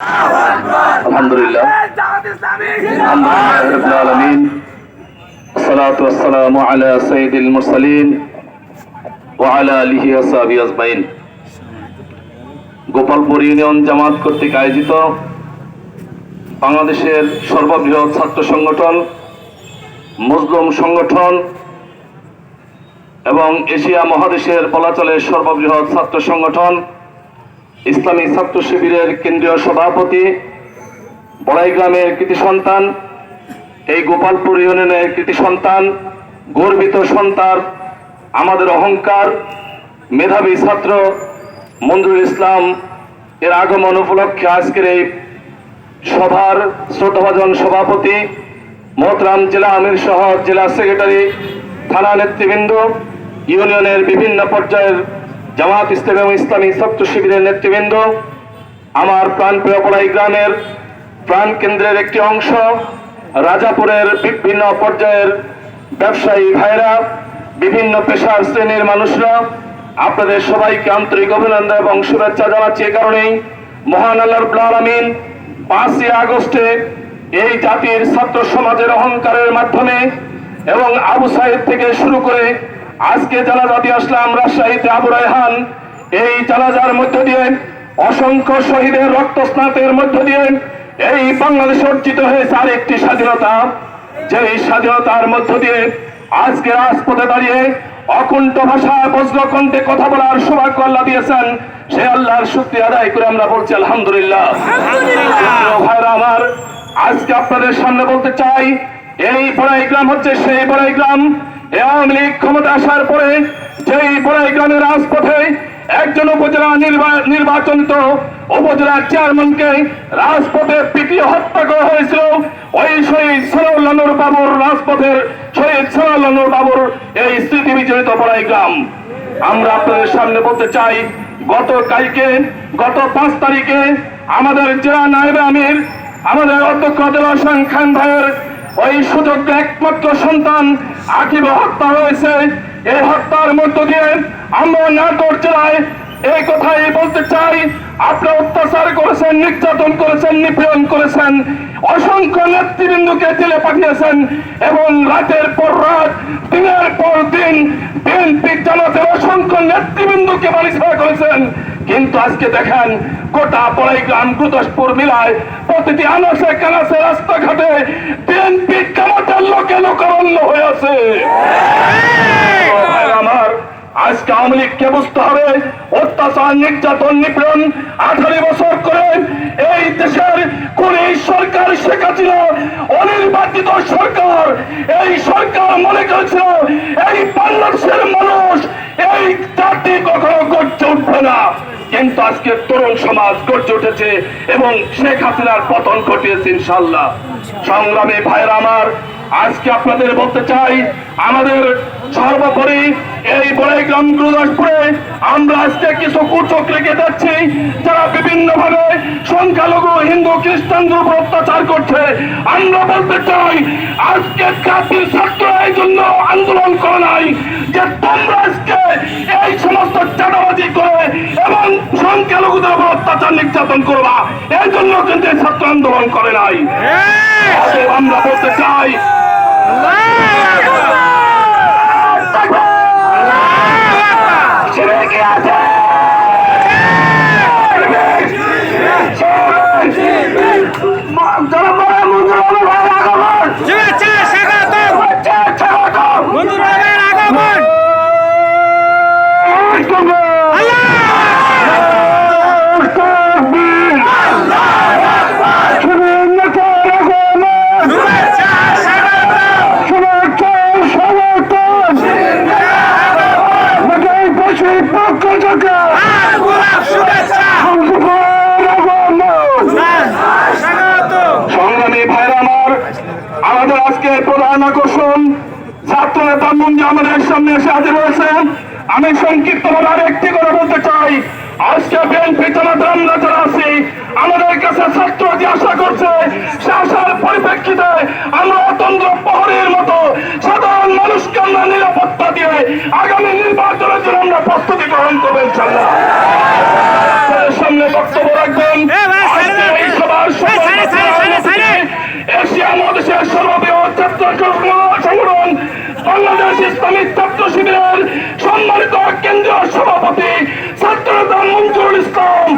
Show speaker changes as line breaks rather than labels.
আলহামদুলিল্লাহ আলহামদুলিল্লাহ রাব্বিল আলামিন الصلاة والسلام على سيد المرسلين وعلى آله وصحبه أجمعين গোপালপুর ইউনিয়ন জামাত কর্তৃক আয়োজিত বাংলাদেশের সর্ববৃহৎ ছাত্র সংগঠন মুসলিম সংগঠন এবং এশিয়া মহাদেশের বলাচলের সর্ববৃহৎ ছাত্র সংগঠন ইসলামী ছাত্র শিবিরের কেন্দ্রীয় সভাপতি, বড়াই গ্রামের কৃতি সন্তান, এই গোপালপুর ইউনিয়নের কৃতি সন্তান, গর্বিত সন্তান, আমাদের অহংকার, মেধাবী ছাত্র মঞ্জুর ইসলাম, এর আগমন উপলক্ষে আজকের এই সভার শ্রোতভাজন সভাপতি, মোহতরাম জেলা আমির সহ জেলা সেক্রেটারি, থানা নেতৃবৃন্দ, ইউনিয়নের বিভিন্ন পর্যায়ের জামাত ইসলাম এবং ইসলামী ছাত্র শিবিরের নেতৃবৃন্দ, আমার প্রাণপ্রিয় পড়াই গ্রামের প্রাণ কেন্দ্রের একটি অংশ, রাজাপুরের বিভিন্ন পর্যায়ের ব্যবসায়ী ভাইরা, বিভিন্ন পেশার শ্রেণির মানুষরা, আপনাদের সবাইকে আন্তরিক অভিনন্দন এবং শুভেচ্ছা জানাচ্ছি এ কারণেই। মহান আল্লাহর আমিন পাঁচই আগস্টে এই জাতির ছাত্র সমাজের অহংকারের মাধ্যমে এবং আবু সাহেব থেকে শুরু করে আজকে জানাজা দিয়ে আসলাম রাজশাহীতে আবু রায়হান এই জানাজার মধ্য দিয়ে অসংখ্য শহীদের রক্ত স্নাতের মধ্য দিয়ে এই বাংলাদেশ অর্জিত হয়েছে আরেকটি স্বাধীনতা। যে স্বাধীনতার মধ্য দিয়ে আজকে রাজপথে দাঁড়িয়ে অকুণ্ঠ ভাষা বজ্রকণ্ঠে কথা বলার সৌভাগ্য আল্লাহ দিয়েছেন সে আল্লাহর শুক্রিয়া আদায় করে আমরা বলছি আলহামদুলিল্লাহ। ভাইরা আমার আজকে আপনাদের সামনে বলতে চাই এই বড়াই গ্রাম হচ্ছে সেই বড়াই গ্রাম আওয়ামী লীগ ক্ষমতা আসার পরে যেই বড়াই গ্রামের রাজপথে একজন উপজেলা নির্বা- নির্বাচনিত উপজেলার চেয়ারম্যানকে রাজপথে পিটিয়ে হত্যা করা হয়েছিল, ওই শহীদ সরাউল্লানুর বাবুর রাজপথের শহীদ সরাউল্লানুর বাবুর এই স্মৃতি বিজড়িত বড়াই গ্রাম। আমরা আপনাদের সামনে বলতে চাই, গত কালকে, গত পাঁচ তারিখে আমাদের জেলা নায়েবে আমির, আমাদের অধ্যক্ষ দেওয়া হোসেন খান ভাইয়ের ওই সুযোগ্য একমাত্র সন্তান আকিব হত্যা হয়েছে। এই হত্যার মধ্য দিয়ে আমরা নাটোর জেলায় এই কথাই বলতে চাই। আপনি অত্যাচার করেছেন, নির্যাতন করেছেন, নিপীড়ন করেছেন, অসংখ্য নেতৃবৃন্দকে জেলে পাঠিয়েছেন এবং রাতের পর রাত, দিনের পর দিন বিএনপি জামাতের অসংখ্য নেতৃবৃন্দকে বাড়ি করেছেন। কিন্তু আজকে দেখেন গোটা পড়াই গ্রাম গুদসপুর মিলায় প্রতিটি আনাসে কানাসে রাস্তাঘাটে বিএনপি জামাতের লোকে লোকারণ্য হয়ে আছে। আমার আজকে আওয়ামী লীগকে বুঝতে হবে? অত্যাচার নির্যাতন নিপীড়ন আঠারো বছর করে এই দেশের কোন সরকার কিন্তু আজকে তরুণ সমাজ গড়ে উঠেছে এবং শেখ হাসিনার পতন ঘটিয়েছে ইনশাল্লাহ সংগ্রামী ভাইরা আমার, আজকে আপনাদের বলতে চাই, আমাদের সর্বোপরি এই বড়াইগ্রাম গুরুদাসপুরে আমরা আজকে কিছু কুচক রেখে যাচ্ছি, যারা বিভিন্ন ভাবে সংখ্যালঘু, হিন্দু খ্রিস্টানদের উপর অত্যাচার করছে। আমরা বলতে চাই, আজকে জাতির ছাত্র এই জন্য আন্দোলন করে নাই। সংখ্যালঘুদের অত্যাচার নির্যাতন করবা। এই জন্য কিন্তু ছাত্র আন্দোলন করে নাই। আমরা বলতে চাই ছেলেকে আছে যারা বড় মন্দির হলো ভাই আগমন
শুভেচ্ছা স্বাগতম
স্বাগতম
মঞ্জুর ভাইয়ের আগমন শুভেচ্ছা স্বাগতম আর গোলাপ শুভেচ্ছা স্বাগতম
সংগ্রামী ভাইরা আমার আমাদের আজকে প্রধান আকর্ষণ ছাত্র নেতা মুঞ্জি আমাদের সামনে এসে হাজির হয়েছেন আমি সংক্ষিপ্ত ভাবে আরেকটি করে বলতে চাই। আজকে বিএনপি জামাত আমরা যারা আছি, আমাদের কাছে ছাত্র যে আশা করছে, সে আশার পরিপ্রেক্ষিতে আমরা অতন্ত্র প্রহরীর মতো সাধারণ মানুষকে আমরা নিরাপত্তা দিয়ে আগামী নির্বাচনের জন্য আমরা প্রস্তুতি গ্রহণ করব ইনশাল্লাহ ছাত্র সংগঠন বাংলাদেশ ইসলামিক ছাত্র শিবিরের সম্মানিত কেন্দ্রীয় সভাপতি ছাত্রনেতা মঞ্জুরুল ইসলাম।